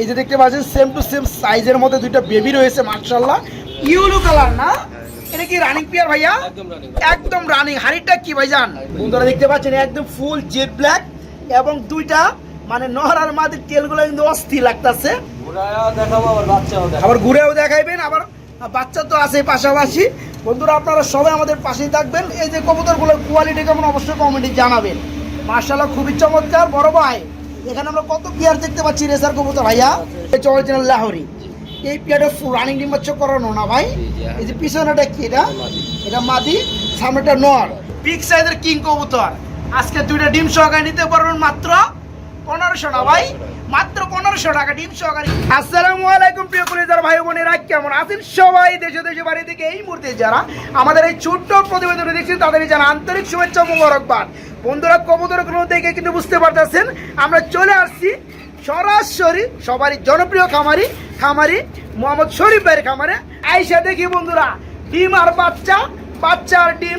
এই যে দেখতে পাচ্ছেন সেম টু সেম সাইজের মধ্যে দুইটা বেবি রয়েছে মার্শাল্লাহ ইউলো কালার না? এটা কি রানিং পিয়ার ভাইয়া? একদম রানিং হাড়িটা কি ভাইজান? বন্ধুরা দেখতে পাচ্ছেন একদম ফুল জেড ব্ল্যাক এবং দুইটা মানে নহর আর মাদের তেলগুলো কিন্তু অস্থির লাগতাছে। আবার ঘুরেও দেখাইবেন আবার বাচ্চা তো আছে পাশাপাশি। বন্ধুরা আপনারা সবাই আমাদের পাশেই থাকবেন। এই যে কবুতরগুলোর কোয়ালিটি কেমন অবশ্যই কমেন্টে জানাবেন। মার্শাল্লাহ খুবই চমৎকার। বড় ভাই এখানে আমরা কত পিয়ার দেখতে পাচ্ছি রেসার কবুতর ভাইয়া? এই অরিজিনাল লাহোরি। এই পিয়ারটা রানিং ডিম্বাচ্ছ করানো না ভাই? হ্যাঁ। এই যে পিছনেটা কি এটা। এটা মাদি। সামনেটা নর। বিগ সাইজের কিং কবুতর। আজকে দুইটা ডিম সহকারে নিতে পারবেন মাত্র পনেরোশো না ভাই? মাত্র পনেরোশো টাকা ডিম ভাই বোনেরা, কেমন আছেন সবাই? এই মুহূর্তে যারা আমাদের এই ছোট্ট দেখছেন তাদের আন্তরিক বন্ধুরা কিন্তু বুঝতে পারতেছেন, আমরা চলে আসছি সরাসরি সবারই জনপ্রিয় খামারি খামারি মোহাম্মদ শরীফ খামারে। আইসা দেখি বন্ধুরা, ডিম আর বাচ্চা বাচ্চা আর ডিম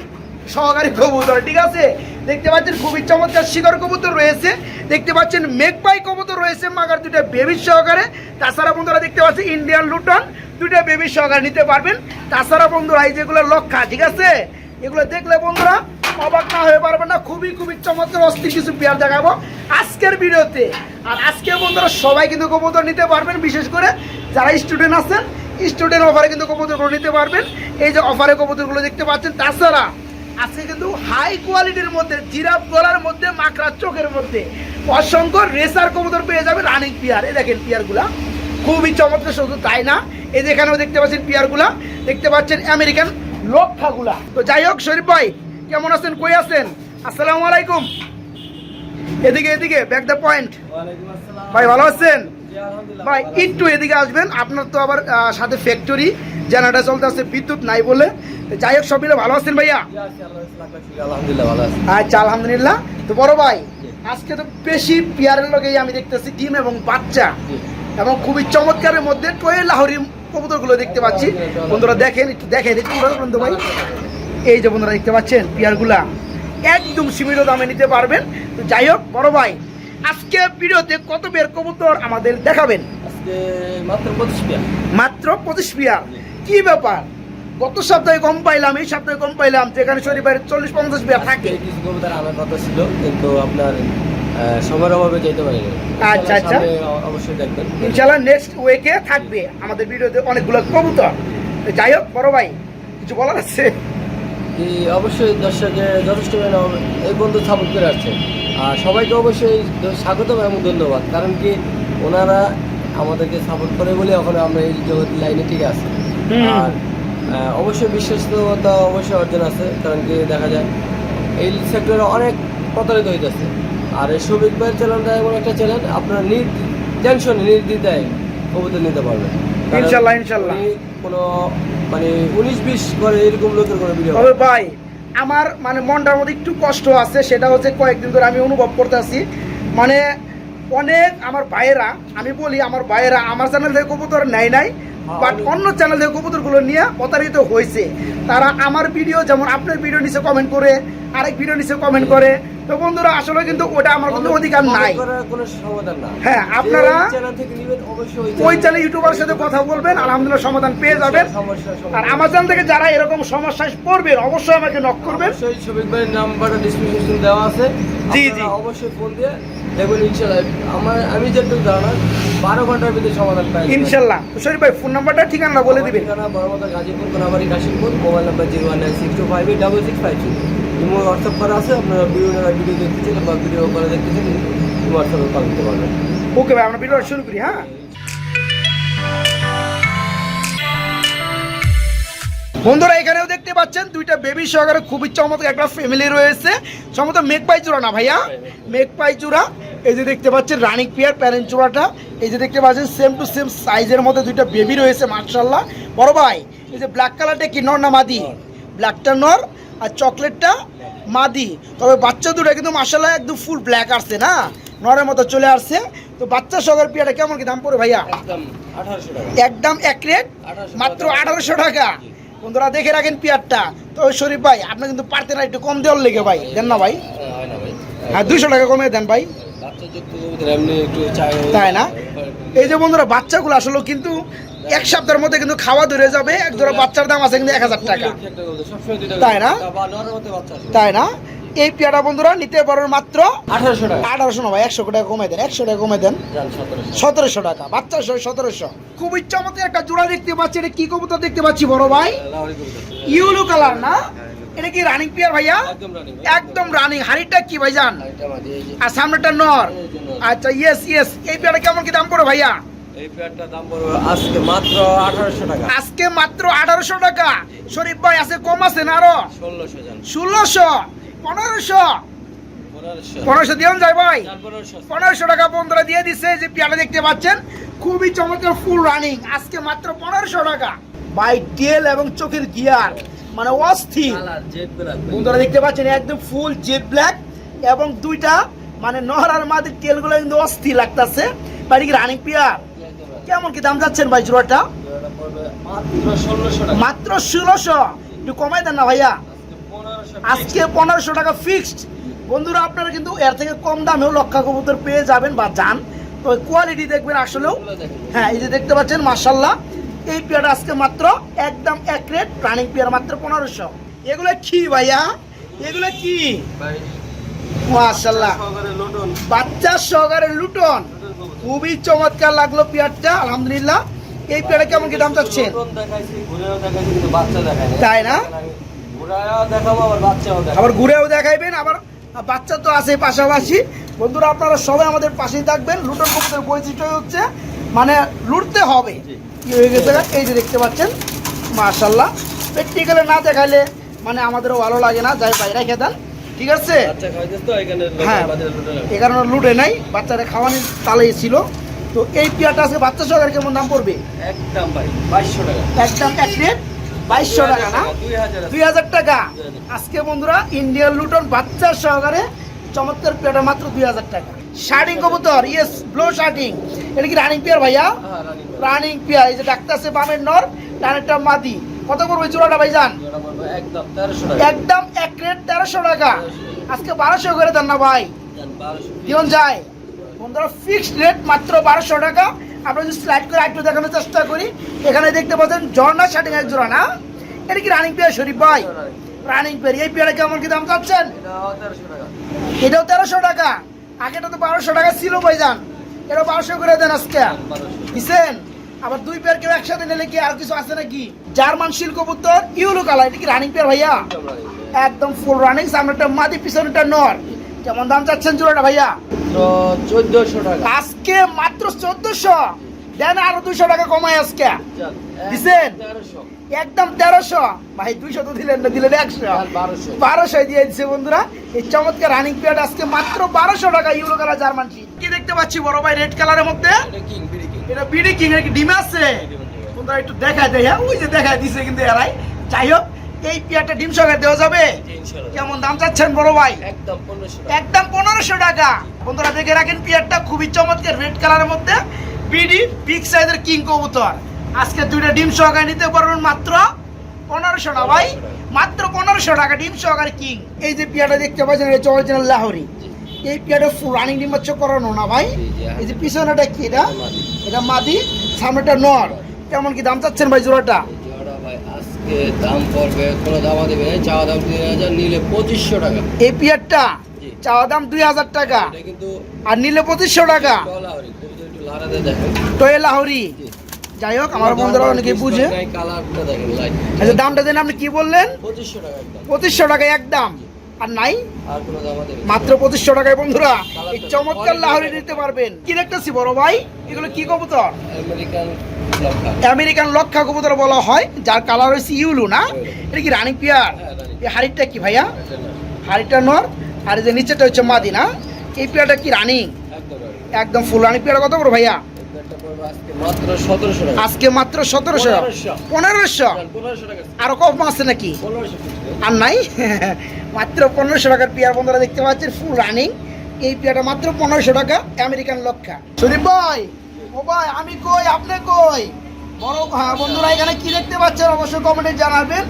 সহকারী কবুতর, ঠিক আছে? দেখতে পাচ্ছেন খুবই চমৎকার শিকড় কবুতর রয়েছে। দেখতে পাচ্ছেন মেঘপাই কবুতর রয়েছে মাগার দুটা বেবির সহকারে। তাছাড়া বন্ধুরা দেখতে পাচ্ছেন ইন্ডিয়ান লুটন দুটা বেবির সহকারে নিতে পারবেন। তাছাড়া বন্ধুরা এই যেগুলো লক্ষা, ঠিক আছে? এগুলো দেখলে বন্ধুরা অবাক না হয়ে পারবেন না, খুবই খুবই চমৎকার অস্থির কিছু পেয়ার দেখাবো আজকের ভিডিওতে। আর আজকে বন্ধুরা সবাই কিন্তু কবুতর নিতে পারবেন, বিশেষ করে যারা স্টুডেন্ট আছেন স্টুডেন্ট অফারে কিন্তু কবুতরগুলো নিতে পারবেন। এই যে অফারে কবুতরগুলো দেখতে পাচ্ছেন, তাছাড়া আজকে কিন্তু হাই কোয়ালিটির মধ্যে জিরাফ গলার মধ্যে মাকড়া চোখের মধ্যে। অসংখ্য রেসার কবুতর পেয়ে যাবে রানিং পিয়ার এই দেখেন পিয়ারগুলা খুবই চমৎকার শুধু তাই না। এই যেখানেও দেখতে পাচ্ছেন পিয়ারগুলা দেখতে পাচ্ছেন আমেরিকান লক্ষাগুলা তো যাই হোক শরীফ ভাই কেমন আছেন? কই আছেন? আসসালামু আলাইকুম। এদিকে এদিকে ব্যাক দ্য পয়েন্ট ভাই ভালো আছেন? জি আলহামদুলিল্লাহ ভাই একটু এদিকে আসবেন। আপনার তো আবার সাথে ফ্যাক্টরি জানাটা চলতে আছে বিদ্যুৎ নাই বলে। যাই হোক সব মিলে ভালো আছেন ভাইয়া? আচ্ছা আলহামদুলিল্লাহ। তো বড় ভাই আজকে তো বেশি পিয়ারের লগেই আমি দেখতেছি ডিম এবং বাচ্চা। এবং খুবই চমৎকারের মধ্যে টোয়ে লাহরি কবুতরগুলো দেখতে পাচ্ছি। বন্ধুরা দেখেন একটু দেখেন একটু বন্ধু ভাই। এই যে বন্ধুরা দেখতে পাচ্ছেন পিয়ারগুলা একদম সীমিত দামে নিতে পারবেন। তো যাই হোক বড় ভাই আজকে ভিডিওতে কত পেয়ার কবুতর আমাদের দেখাবেন? মাত্র পঁচিশ পিয়া মাত্র পঁচিশ পিয়ার। কি ব্যাপার? গত সপ্তাহে কম পাইলাম এই সপ্তাহে কম পাইলাম যেখানে শরীফের চল্লিশ পঞ্চাশ পিয়ার থাকে। কিছু কবুতর আমার কথা ছিল কিন্তু আপনার সময়ের অভাবে যেতে পারিনি। আচ্ছা, আচ্ছা। অবশ্যই দেখবেন। ইনশাল্লাহ নেক্সট উইকে থাকবে আমাদের ভিডিওতে অনেকগুলো কবুতর। যাই হোক বড় ভাই কিছু বলার আছে? অবশ্যই দর্শকে যথেষ্ট পরিমাণে এই বন্ধু সাপোর্ট করে আসছে। আর সবাইকে অবশ্যই স্বাগতম এবং ধন্যবাদ। কারণ কি ওনারা আমাদেরকে সাপোর্ট করে বলে এখন আমরা এই জগৎ লাইনে ঠিক আছে। আর অবশ্যই বিশ্বস্ততা অবশ্যই অর্জন আছে কারণ কি দেখা যায় এই সেক্টরে অনেক প্রতারিত হইতেছে। আর এই সবিক ভাইয়ের চ্যানেলটা এমন একটা চ্যানেল আপনারা নির টেনশন নির্দ্বিধায় কবুতর নিতে পারবেন। ইনশাল্লাহ, ইনশাল্লাহ। কোনো মানে উনিশ বিশ করে এরকম লোকের কোনো ভিডিও তবে ভাই আমার মানে মনটার মধ্যে একটু কষ্ট আছে সেটা হচ্ছে কয়েকদিন ধরে আমি অনুভব করতে করতেছি। মানে অনেক আমার ভাইয়েরা আমি বলি আমার ভাইয়েরা আমার চ্যানেল থেকে কবুতর নেয় নাই বাট অন্য চ্যানেল থেকে কবুতরগুলো নিয়ে প্রতারিত হয়েছে। তারা আমার ভিডিও যেমন আপনার ভিডিও নিচে কমেন্ট করে আরেক ভিডিও নিচে কমেন্ট করে। তো বন্ধুরা আসলে কিন্তু ওটা আমার কিন্তু অধিকার নাই। সমাধান হ্যাঁ, আপনারা- ওই চ্যানেল ইউটিউবার সাথে কথা বলবেন আলহামদুলিল্লাহ সমাধান পেয়ে যাবেন। আর আমার চ্যানেল থেকে যারা এরকম সমস্যায় পড়বেন অবশ্যই আমাকে নক করবেন। ডিসক্রিপশন দেওয়া আছে। জি, জি। অবশ্যই ফোন দিয়ে দেখবেন ইনশাল্লাহ। আমার আমি যেটুকু জানা বারো ঘণ্টার ভিতরে সমাধান পাই ইনশাল্লাহ। শরীফ ভাই ফোন নাম্বারটা ঠিকানা বলে দিবেন। ঠিকানা Boromata Gazipur Konabari Kashimpur mobile number zero one nine six two five eight double six five imo WhatsApp করা আছে আপনারা ভিডিও ভিডিও দেখতেছেন বা ভিডিও কলে দেখতেছেন হোয়াটসঅ্যাপে কল করতে পারবেন। ওকে ভাই আমরা ভিডিও শুরু করি হ্যাঁ? বন্ধুরা এখানেও দেখতে পাচ্ছেন দুইটা বেবি সহকারে খুবই চমৎকার একটা ফ্যামিলি রয়েছে। সম্ভবত মেঘপাই চূড়া না ভাইয়া? মেঘপাই চূড়া এই যে দেখতে পাচ্ছেন রানিক পিয়ার প্যারেন্ট চূড়াটা এই যে দেখতে পাচ্ছেন সেম টু সেম সাইজের মধ্যে দুইটা বেবি রয়েছে মার্শাল্লাহ বড় ভাই এই যে ব্ল্যাক কালারটা কি? নর না মাদি? ব্ল্যাকটা নর আর চকলেটটা মাদি। তবে বাচ্চা দুটো কিন্তু মার্শাল্লাহ একদম ফুল ব্ল্যাক আসছে না? নরের মতো চলে আসছে। তো বাচ্চা সহকারে পিয়াটা কেমন কি দাম পড়ে ভাইয়া? একদম আঠারোশো টাকা। একদম এক রেট মাত্র আঠারোশো টাকা। বন্ধুরা দেখে রাখেন পিয়ারটা। তো শরীফ ভাই আপনি কিন্তু পারতেন না একটু কম দেওয়ার লেগে ভাই। দেন না ভাই? হ্যাঁ, হয় দুইশো টাকা কমে দেন ভাই। তাই না? এই যে বন্ধুরা বাচ্চাগুলো আসলে কিন্তু এক সপ্তাহের মধ্যে কিন্তু খাওয়া ধরে যাবে। এক ধরো বাচ্চার দাম আছে কিন্তু এক হাজার টাকা। তাই না? তাই না? এই পেয়ারা বন্ধুরা নিতে পারবেন মাত্র আঠারোশো টাকা। আঠারোশো না ভাই একশো টাকা কমে দেন একশো টাকা কমে দেন। সতেরোশো। সতেরোশো টাকা বাচ্চা সহ সতেরোশো। খুবই চমৎকার একটা জোড়া দেখতে পাচ্ছি এটা কি কবুতর দেখতে পাচ্ছি বড় ভাই? ইউলো কালার না? এটা কি রানিং পেয়ার ভাইয়া? একদম রানিং হাড়িটা কি ভাইজান আর সামনেটা নর। আচ্ছা ইয়েস ইয়েস এই পেয়ারা কেমন কি দাম পড়ে ভাইয়া? দাম আজকে মাত্র আঠারোশো টাকা। আজকে মাত্র আঠারোশো টাকা। শরীফ ভাই আছে কম আছে না আরও? ষোলোশো ষোলোশো? পনেরোশো। পনেরোশো। যায় ভাই। পনেরোশো। টাকা বন্ধুরা দিয়ে দিচ্ছে যে পেয়ারা দেখতে পাচ্ছেন খুবই চমৎকার ফুল রানিং আজকে মাত্র পনেরোশো টাকা। বাই টেল এবং চোখের গিয়ার মানে অস্থির। বন্ধুরা দেখতে পাচ্ছেন একদম ফুল ব্ল্যাক এবং দুইটা মানে নহরার মাদের তেলগুলো কিন্তু অস্থির লাগতেছে। বাড়ি কি রানিং পেয়ার? কেমন কি দাম যাচ্ছেন ভাই জোড়াটা? মাত্র ষোলোশো টাকা। মাত্র ষোলোশো। একটু কমাই দেন না ভাইয়া। আজকে পনেরোশো টাকা ফিক্সড বন্ধুরা আপনারা কিন্তু এর থেকে কম দামেও লক্ষা কবুতর পেয়ে যাবেন বা যান। তো কোয়ালিটি দেখবেন আসলেও। হ্যাঁ এই যে দেখতে পাচ্ছেন মার্শাল্লাহ এই পেয়ারটা আজকে মাত্র একদম এক রেট রানিং পেয়ার মাত্র পনেরোশো। এগুলো কি ভাইয়া? এগুলো কি? মার্শাল্লাহ বাচ্চা সহকারে লুটন। খুবই চমৎকার লাগল পেয়ারটা আলহামদুলিল্লাহ। এই পেয়ারটা কেমন কি দাম চাচ্ছেন। তাই না? আবার ঘুরেও দেখাইবেন আবার বাচ্চা তো আছে পাশাপাশি। বন্ধুরা আপনারা সবাই আমাদের পাশেই থাকবেন। লুটন কবুতর বৈশিষ্ট্য হচ্ছে মানে লুটতে হবে। কি হয়ে গেছে? এই যে দেখতে পাচ্ছেন মার্শাল্লাহ প্র্যাকটিক্যালে না দেখাইলে মানে আমাদেরও ভালো লাগে না। যাই বাইরে খেতেন ঠিক আছে? হ্যাঁ। আছে। এ কারণে লুটে নাই। বাচ্চারা খাওয়ানোর তালে ছিল। তো এই পেয়ারটা আজকে বাচ্চা সহকারে কেমন দাম পড়বে? একদম ভাই বাইশশো টাকা। একদম এক রেট বাইশশো টাকা না? দুই হাজার টাকা। আজকে বন্ধুরা ইন্ডিয়ান লুটন বাচ্চা সহকারে চমৎকার পেয়ারটা মাত্র দুই হাজার টাকা। শার্টিং কবুতর ইয়েস ব্লো শার্টিং এটা কি রানিং পেয়ার ভাইয়া? হ্যাঁ, রানিং। রানিং পেয়ার এই যে ডাক্তার সে বামের নর ডানেরটা মাদি। কত করবে জোড়া পড়বে একদম একদম এক রেট তেরোশো টাকা। আজকে বারোশো করে দেন না ভাই। দিন যায়। বন্ধুরা ফিক্সড রেট মাত্র বারোশো টাকা। আমরা যদি স্লাইড করে একটু দেখানোর চেষ্টা করি। এখানে দেখতে পাচ্ছেন ঝর্ণা শার্টিং এক জোড়া, না? এটা কি রানিং পেয়ার শরীফ ভাই? রানিং পেয়ার এই পেয়ারে কেমন কি দাম চাচ্ছেন? এটাও তেরোশো টাকা। আগেটা তো বারোশো টাকা ছিল ভাই যান এটা বারোশো করে দেন আজকে। দিছেন? আবার দুই পেয়ার কেউ একসাথে নিলে কি আর কিছু আছে নাকি? জার্মান শিল্ক কবুতর, ইউলো কালার, এটা কি রানিং পেয়ার ভাইয়া। একদম ফুল রানিং সামনেটা মাদি পিছনেটা নর। কেমন দাম চাচ্ছেন জোড়াটা ভাইয়া? তো চোদ্দশো টাকা। আজকে মাত্র চোদ্দশো। দেন আরও দুশো টাকা কমায় আজকে। দিছেন? একদম তেরোশো। ভাই দুইশো তো দিলেন না দিলেন একশো। বারোশো। দিয়ে দিচ্ছে বন্ধুরা। এই চমৎকার রানিং পিরিয়ড আজকে মাত্র বারোশো টাকা ইউরো কালার জার্মান কি কি দেখতে পাচ্ছি বড় ভাই রেড কালারের মধ্যে? এটা বিডি কিং এর কি ডিম আছে? বন্ধুরা একটু দেখায় দেয় হ্যাঁ? ওই যে দেখায় দিছে কিন্তু এরাই। যাই হোক এই পিয়ারটা ডিম সঙ্গে দেওয়া যাবে। কেমন দাম চাচ্ছেন বড় ভাই? একদম পনেরোশো টাকা। বন্ধুরা দেখে রাখেন পিয়ারটা খুবই চমৎকার রেড কালারের মধ্যে। বিডি বিগ সাইজের কিং কবুতর। আজকে দুইটা ডিম সহকারে নিতে পারবেন মাত্র পনেরোশো না ভাই মাত্র পনেরোশো টাকা ডিম সহকারে কিং এই যে পিয়ারটা দেখতে পাচ্ছেন এটা অরিজিনাল লাহোরি। এই পিয়ারটা ফুল রানিং ডিম হচ্ছে করানো না ভাই। এই যে পিছনেটা কি এটা? এটা মাদি। সামনেটা নর। কেমন কি দাম চাচ্ছেন ভাই জোড়াটা এই জোড়া ভাই আজকে দাম পড়বে কোনো দামা দেবে চাওয়া দাম তিন হাজার নিলে পঁচিশশো টাকা। এই পিয়ারটা? চাওয়া দাম দুই হাজার টাকা। কিন্তু আর নিলে পঁচিশশো টাকা। টয়ে লাহরি যাই হোক আমার বন্ধুরা অনেকে বুঝে। আচ্ছা দামটা দেন আপনি কি বললেন? পঁচিশশো টাকা পঁচিশশো টাকা একদম। আর নাই। মাত্র পঁচিশশো টাকায় বন্ধুরা এই চমৎকার লাহরি নিতে পারবেন। কি দেখতেছি বড় ভাই? এগুলো কি কবুতর? আমেরিকান লক্ষা। কবুতর বলা হয় যার কালার হচ্ছে ইউলু না? এটা কি রানিং পিয়ার হ্যাঁ, এই হাড়িটা কি ভাইয়া? হাড়িটা নর আর এই যে নিচেটা হচ্ছে মাদি না? এই পিয়ারটা কি রানিং একদম ফুল রানিং পিয়ার কত বড় ভাইয়া? আজকে মাত্র সতেরোশো পনেরোশো। টাকা। আরও কম আছে নাকি? আর নাই? মাত্র পনেরোশো টাকার পেয়ার বন্ধুরা দেখতে পাচ্ছেন ফুল রানিং এই পেয়ারটা মাত্র পনেরোশো টাকা আমেরিকান লক্ষা। সুদীপ ভাই ও ভাই আমি কই আপনি কই? বড় হ্যাঁ বন্ধুরা এখানে কি দেখতে পাচ্ছেন অবশ্যই কমেন্টে জানাবেন।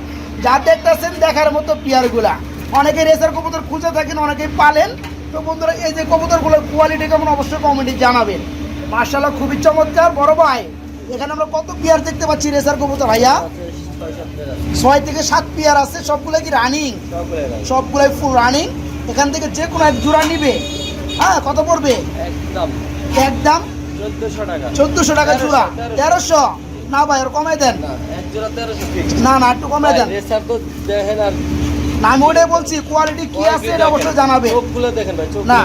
যা দেখতেছেন দেখার মতো পেয়ারগুলা। অনেকে রেসার কবুতর খুঁজে থাকেন অনেকেই পালেন। তো বন্ধুরা এই যে কবুতরগুলোর কোয়ালিটি কেমন অবশ্যই কমেন্টে জানাবেন। মার্শাল্লাহ খুবই চমৎকার বড় ভাই। এখানে আমরা কত পিয়ার দেখতে পাচ্ছি রেসার কবুতর ভাইয়া? ছয় থেকে সাত পিয়ার আছে সবগুলো কি রানিং সবগুলো সবগুলাই ফুল রানিং এখান থেকে যে কোনো এক জোড়া নিবে। হ্যাঁ কত পড়বে? একদম। একদম? চোদ্দশো টাকা। জোড়া। তেরোশো। না ভাই ওর কমে দেন। না না একটু কমাই দেন। না আমি ওটাই বলছি কোয়ালিটি কি আছে এটা অবশ্যই জানাবে। না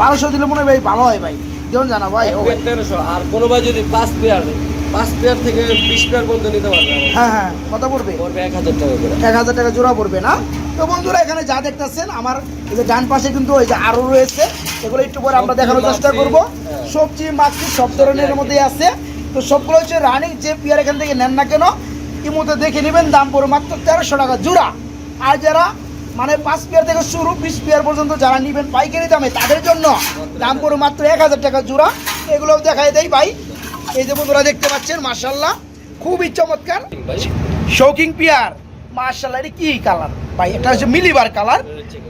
বারোশো দিলে মনে হয় ভাই ভালো হয় ভাই। যেমন জানা ভাই ও তেরোশো আর কোনো ভাই যদি পাঁচ পেয়ার পাঁচ পেয়ার থেকে বিশ পেয়ার পর্যন্ত নিতে পারবে হ্যাঁ হ্যাঁ কত পড়বে? পড়বে এক হাজার টাকা করে। এক হাজার টাকা জোড়া পড়বে না? তো বন্ধুরা এখানে যা দেখতেছেন আমার এই যে ডান পাশে কিন্তু ওই যে আরও রয়েছে এগুলো একটু পরে আমরা দেখানোর চেষ্টা করব। হ্যাঁ। সবজি মাছি সব ধরনের মধ্যে আছে। তো সবগুলো হচ্ছে রানিং যে পিয়ার এখান থেকে নেন না কেন ইমোতে দেখে নেবেন দাম পড়বে মাত্র তেরোশো টাকা জোড়া। আর যারা মানে পাঁচ পেয়ার থেকে শুরু, বিশ পেয়ার পর্যন্ত যারা নেবেন পাইকারি দামে, তাদের জন্য দাম পড়বে মাত্র এক হাজার টাকা জোড়া। এগুলো দেখাই দেয় ভাই। এই যে বন্ধুরা দেখতে পাচ্ছেন মার্শাল্লাহ খুবই চমৎকার। শৌকিং পিয়ার। মার্শাল্লাহ এটা কি কালার? ভাই এটা হচ্ছে মিলিবার কালার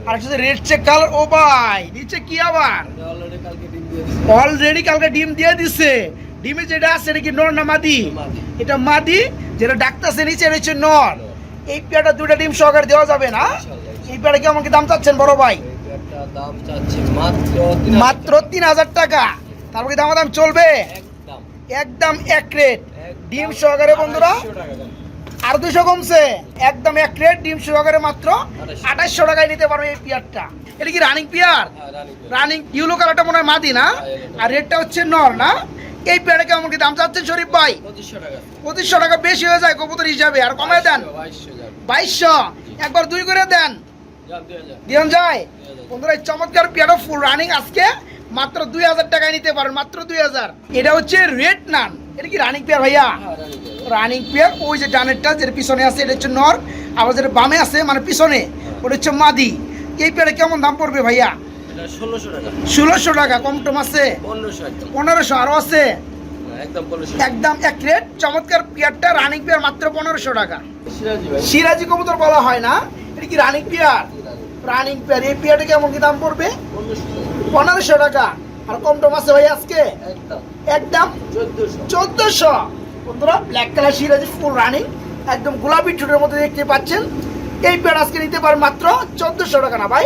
আর হচ্ছে রেড চেক কালার। ও ভাই, নিচে কি আবার? অলরেডি কালকে ডিম দিয়ে দিছি। ডিম যেটা আছে, এটা কি নর না মাদি। এটা মাদি, যেটা ডাকতেছে নিচে, এটা নর। এই পেয়ারটা দুটা ডিম সহকারে দেওয়া যাবে না? এই পেয়ারটা কেমন কি দাম চাচ্ছেন, বড় ভাই? মাত্র তিন হাজার টাকা। তারপর কি দাম দাম চলবে? একদম এক রেট। ডিম সহকারে বন্ধুরা। আর দুশো কমছে। একদম এক রেট, ডিম সহকারে মাত্র আঠাশশো। টাকায় নিতে পারবে এই পেয়ারটা। এটা কি রানিং পেয়ার? রানী পেয়ার। ইউলো কালারটা মনে হয় মাদি না? আর রেটটা হচ্ছে নর না? এই পেয়ারটা কেমন কি দাম চাচ্ছেন, শরীফ ভাই? পঁচিশশো টাকা বেশি হয়ে যায় কবুতর হিসাবে, আর কমায় দেন। বাইশশো। একবার দুই করে দেন। দিয়ন যায়? বন্ধুরা চমৎকার পেয়ারটা ফুল রানিং আজকে। মাত্র দুই হাজার টাকায় নিতে পারেন মাত্র দুই হাজার। এটা হচ্ছে রেড নান এটা কি রানিং পেয়ার ভাইয়া? হ্যাঁ, রানী পেয়ার। রানিং পেয়ার ওই যে ডানেরটা যেটা পিছনে আছে এটা হচ্ছে নর। আবার যেটা বামে আছে মানে পিছনে ওটা হচ্ছে মাদি। এই পেয়ারে কেমন দাম পড়বে ভাইয়া? ষোলোশো টাকা। কম টম আছে? পনেরোশো আরও আছে? একদম এক রেট চমৎকার পেয়ারটা রানিং পেয়ার মাত্র পনেরোশো টাকা। সিরাজি কবুতর বলা হয় না। এটা কি রানিং পেয়ার রানিং পেয়ার এই পেয়ারটা কেমন কি দাম পড়বে? পনেরোশো টাকা। আর কম টম আছে ভাই আজকে? একদম। চোদ্দোশো। বন্ধুরা ব্ল্যাক কালার সিরাজি ফুল রানিং একদম গোলাপি ঠুটের মধ্যে দেখতে পাচ্ছেন। এই পেয়ার আজকে নিতে পারেন মাত্র চোদ্দশো টাকা না ভাই?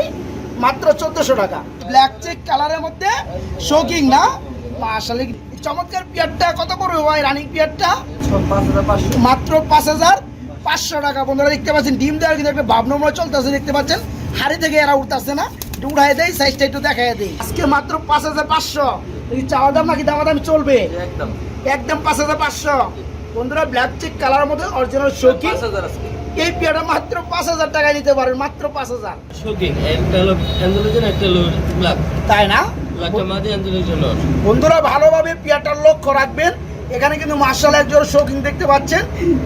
মাত্র চোদ্দশো টাকা। ব্ল্যাক চেক কালারের মধ্যে শোকিং না? আসলে চমৎকার পেয়ারটা কত পড়বে ভাই রানিং পেয়ারটা মাত্র পাঁচ হাজার। পাঁচশো টাকা। বন্ধুরা দেখতে পাচ্ছেন ডিম দেওয়ার কিন্তু একটা ভাবনমরা চলতেছে দেখতে পাচ্ছেন? হাড়ি থেকে এরা উঠতেছে না। একটু উঠাই দেয় সাইজটা একটু দেখাই দেয় আজকে মাত্র পাঁচ হাজার পাঁচশো। এই চাওয়া দাম নাকি দামা দাম চলবে? একদম। একদম পাঁচ হাজার পাঁচশো। বন্ধুরা ব্ল্যাক চেক কালারের মধ্যে অরিজিনাল শোকিং এই পেয়ারটা মাত্র পাঁচ হাজার টাকায় নিতে পারেন মাত্র পাঁচ হাজার। শোকিং একটা হলো অ্যান্ডোলোজেন একটা হলো ব্ল্যাক তাই না? বন্ধুরা ভালোভাবে পেয়ারটার লক্ষ্য রাখবেন। এখানে কিন্তু মার্শাল একজন শৌখিন দেখতে পাচ্ছেন।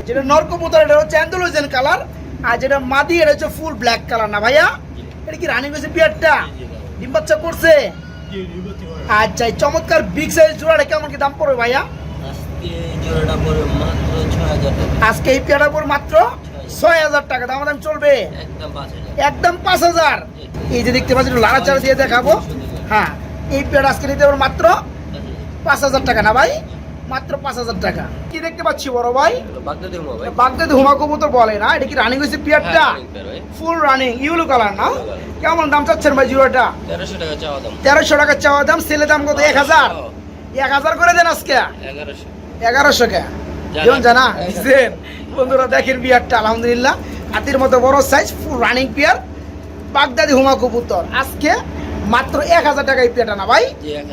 যেটা নরকপুতর এটা হচ্ছে অ্যান্ডোলোজেন কালার আর যেটা মাদি এটা হচ্ছে ফুল ব্ল্যাক কালার। না ভাইয়া? এটা কি রানিং হয়েছে পেয়ারটা ডিম বাচ্চা করছে? আচ্ছা এই চমৎকার বিগ সাইজ জোড়াটা কেমন কি দাম পড়বে ভাইয়া? আজকে এই পেয়ারটার পর মাত্র ছয় হাজার টাকা। দাম দাম চলবে? একদম পাঁচ হাজার। এই যে দেখতে পাচ্ছেন লাড়াচাড়া দিয়ে দেখাবো। হ্যাঁ এই পেয়ার আজকে নিতে পারব মাত্র পাঁচ হাজার টাকা। না ভাই? মাত্র পাঁচ হাজার টাকা। কি দেখতে পাচ্ছি বড় ভাই? বাগদাদি হুমা কবুতর বলে না এটা কি রানিং হয়েছে পিয়ারটা? হ্যাঁ। ফুল রানিং ইউলো কালার না? কেমন দাম চাচ্ছেন ভাই জিরোটা তেরোশো টাকা চাওয়া দাম। তেরোশো টাকা চাওয়া দাম সেলে দাম কত? এক হাজার? এক হাজার করে দেন আজকে? এগারোশো। এগারোশো কে? জানা। যেমন জানা। দিচ্ছেন বন্ধুরা দেখেন বিয়ারটা আলহামদুলিল্লাহ। হাতির মতো বড় সাইজ ফুল রানিং পিয়ার বাগদাদি হুমা কবুতর। আজকে মাত্র এক হাজার টাকা এই পেয়ারটা না ভাই।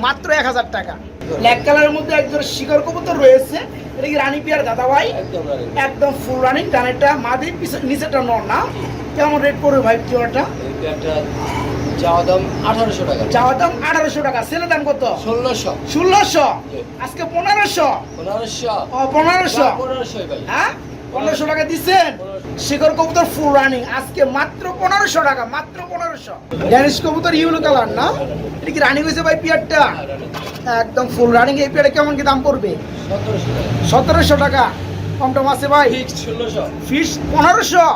মাত্র এক হাজার টাকা। ব্ল্যাক কালারের মধ্যে একজন শিকর কবুতর রয়েছে। এটা কি রানী পিয়ার দাদা ভাই একদম ফুল রানিং ডানেরটা মাদি নিচেরটা নর না। কেমন রেট পড়বে ভাই চাওয়া দাম আঠারোশো টাকা। চাওয়া দাম আঠারোশো টাকা। সেলে দাম কত? ষোলোশো। ষোলোশো? আজকে পনেরোশো? পনেরোশো। ও পনেরোশো? পনেরোশো হ্যাঁ? পনেরোশো টাকা দিচ্ছেন? শিকর কবুতর ফুল রানিং আজকে মাত্র পনেরোশো টাকা মাত্র পনেরোশো। ড্যানিশ কবুতর ইউলো কালার না? এটা কি রানিং হয়েছে ভাই পিয়ারটা? একদম ফুল রানিং এই পিয়ারে কেমন কি দাম পড়বে? সতেরোশো। টাকা। কম টম আছে ভাই? ফিক্সড ফিস পনেরোশো?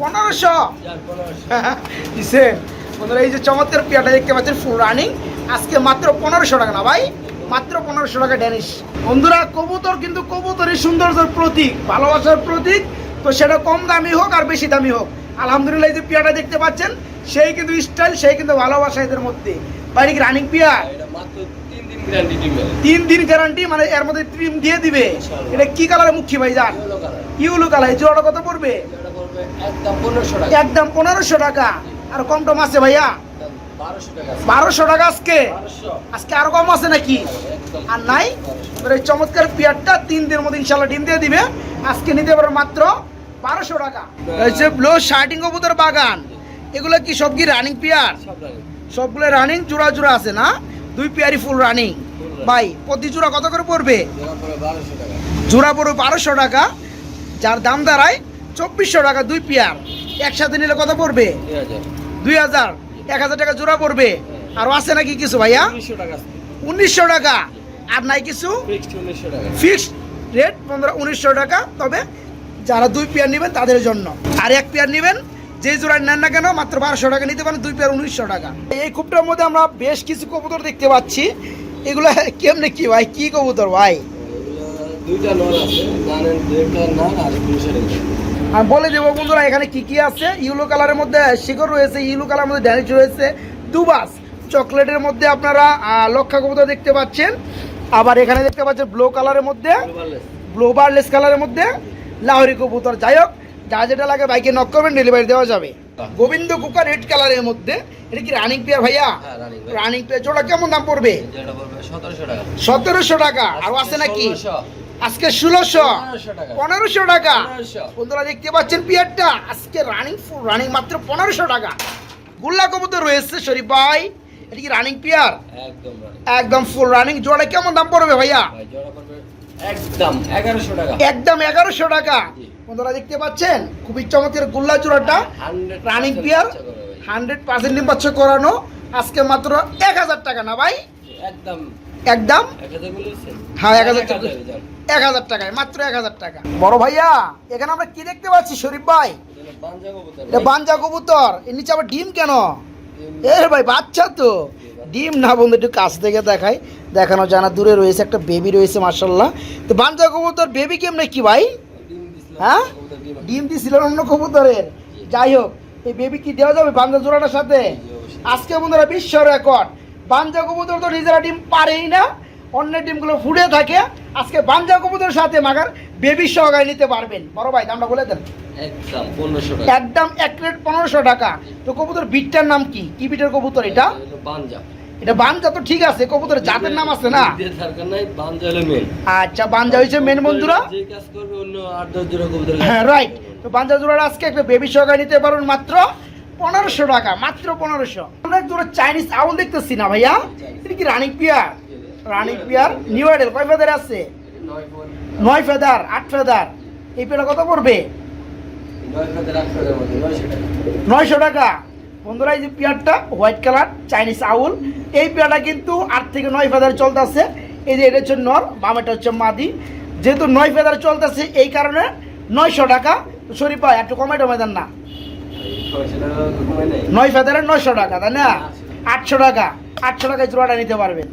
পনেরোশো? চার বন্ধুরা এই যে চমৎকার পেয়ারটা দেখতে পাচ্ছেন ফুল রানিং আজকে মাত্র পনেরোশো টাকা না ভাই? মাত্র পনেরোশো টাকা ড্যানিশ বন্ধুরা কবুতর কিন্তু কবুতরের সৌন্দর্যের প্রতীক ভালোবাসার প্রতীক। তো সেটা কম দামি হোক আর বেশি দামি হোক। আলহামদুলিল্লাহ এই যে পেয়ারটা দেখতে পাচ্ছেন সেই কিন্তু স্টাইল সেই কিন্তু ভালোবাসা এদের মধ্যে। বাড়ি রানিং মাত্র তিন দিন গ্যারান্টি মানে এর মধ্যে ক্রিম দিয়ে দিবে। এটা কি কালারে মুখী ভাই যান ইউলু কালার জোড়াটা কত পড়বে? একদম পনেরোশো টাকা। একদম পনেরোশো টাকা। আর কম টম আছে ভাইয়া? বারোশো টাকা আজকে? আজকে আরও কম আছে নাকি? আর নাই? চমৎকার পিয়ারটা তিন দিনের মধ্যে ইনশাল্লাহ ডিম দিয়ে দিবে। আজকে নিতে পারো মাত্র বারোশো টাকা। হচ্ছে ব্লো শার্টিং কবুতর বাগান এগুলো কি সব কি রানিং পিয়ার সবগুলো রানিং জোড়া জোড়া আছে না? দুই পেয়ারই ফুল রানিং ভাই প্রতি জোড়া কত করে পড়বে? জোড়া পড়বে বারোশো টাকা। যার দাম দাঁড়ায় চব্বিশশো টাকা দুই পেয়ার একসাথে নিলে কত পড়বে? দুই হাজার। এক হাজার টাকা জোড়া পড়বে। আরও আছে নাকি কিছু ভাইয়া? উনিশশো টাকা আর নাই কিছু? ফিক্সড রেট পনেরো উনিশশো টাকা। তবে যারা দুই পেয়ার নেবেন তাদের জন্য। আর এক পেয়ার নেবেন যে জোড়া নেন না কেন মাত্র বারোশো টাকা নিতে পারেন দুই পেয়ার উনিশশো টাকা। এই কূপটার মধ্যে আমরা বেশ কিছু কবুতর দেখতে পাচ্ছি। এগুলো কেমনে কি ভাই? কি কবুতর ভাই? আমি বলে দেবো বন্ধুরা এখানে কি কি আছে? ইউলো কালারের মধ্যে শিকড় রয়েছে ইউলো কালারের মধ্যে ড্যানিশ রয়েছে দুবাস চকলেটের মধ্যে আপনারা লক্ষা কবুতর দেখতে পাচ্ছেন। আবার এখানে দেখতে পাচ্ছেন ব্লু কালারের মধ্যে ব্লু বারলেস কালারের মধ্যে লাহরি কবুতর। যাই হোক যা যেটা লাগে বাইকে নক করবেন ডেলিভারি দেওয়া যাবে। গোবিন্দ কুকার রেড কালারের মধ্যে। এটা কি রানিং পেয়ার ভাইয়া? হ্যাঁ রানিং রানিং পেয়ার জোড়া কেমন দাম পড়বে? সতেরোশো টাকা। আর আছে নাকি? আজকে ষোলোশো। পনেরোশো টাকা। বন্ধুরা দেখতে পাচ্ছেন পিয়ারটা? আজকে রানিং ফুল রানিং মাত্র পনেরোশো টাকা। গুল্লা কবুতর রয়েছে শরীফ ভাই। এটা কি রানিং পিয়ার একদম একদম ফুল রানিং জোড়া কেমন দাম পড়বে ভাইয়া? একদম এগারোশো টাকা। একদম এগারোশো টাকা। বন্ধুরা দেখতে পাচ্ছেন খুবই চমৎকার গুল্লা 100% রানিং পিয়ার। হান্ড্রেড পার্সেন্ট করানো। আজকে মাত্র এক হাজার টাকা না ভাই? একদম। একদম? হ্যাঁ, এক হাজার টাকা। এক হাজার টাকায় মাত্র এক হাজার টাকা। বড় ভাইয়া এখানে আমরা কি দেখতে পাচ্ছি শরীফ ভাই? বাঞ্জা কবুতর এর নিচে আবার ডিম কেন? এ ভাই বাচ্চা তো। ডিম না বন্ধু একটু কাছ থেকে দেখাই। দেখানো জানা দূরে রয়েছে একটা বেবি রয়েছে মার্শাল্লাহ তো বাঞ্জা কবুতর বেবি কেমনে কি ভাই? হ্যাঁ? ডিম দিছিল অন্য কবুতরের? যাই হোক এই বেবি কি দেওয়া যাবে বাঞ্জা জোড়াটার সাথে? আজকে বন্ধুরা বিশ্ব রেকর্ড বাঞ্জা কবুতর তো নিজেরা ডিম পারেই না অন্যের ডিমগুলো ফুটে থাকে। আজকে বাঞ্জা কবুতরের সাথে মাগার বেবি সহকারে নিতে পারবেন। বড় ভাই দামটা বলে দেন। একদম এক প্লেট পনেরোশো টাকা। তো কবুতর বিটটার নাম কি? কি বিটের কবুতর এটা? বাঞ্জা। এটা বাঞ্জা তো ঠিক আছে কবুতরের জাতের নাম আছে না? আচ্ছা বাঞ্জা হয়েছে মেন বন্ধুরা? হ্যাঁ রাইট তো বাঞ্জা জোড়ার আজকে একটা বেবি সহকারে নিতে পারবেন মাত্র পনেরোশো টাকা মাত্র পনেরোশো। আমরা জোড়া চাইনিজ আউল দেখতেছি না ভাইয়া? এটা কি running pair? Running pair new ideal কয় ফেদার আছে? নয় ফেদার আট ফেদার এই পেটা কত পড়বে? নয়শো টাকা। বন্ধুরা এই যে পেয়ারটা হোয়াইট কালার চাইনিজ আউল। এই পেয়ারটা কিন্তু আট থেকে নয় ফেদার চলতেছে। এই যে এটা হচ্ছে নর বামেটা হচ্ছে মাদি। যেহেতু নয় ফেদার চলতেছে এই কারণে নয়শো টাকা। শরীফা ভাই একটু কমাই টমাই দেন না। নয় ফেদারের নয়শো টাকা তাই না? আটশো টাকা আটশো টাকায় জোড়াটা নিতে পারবেন।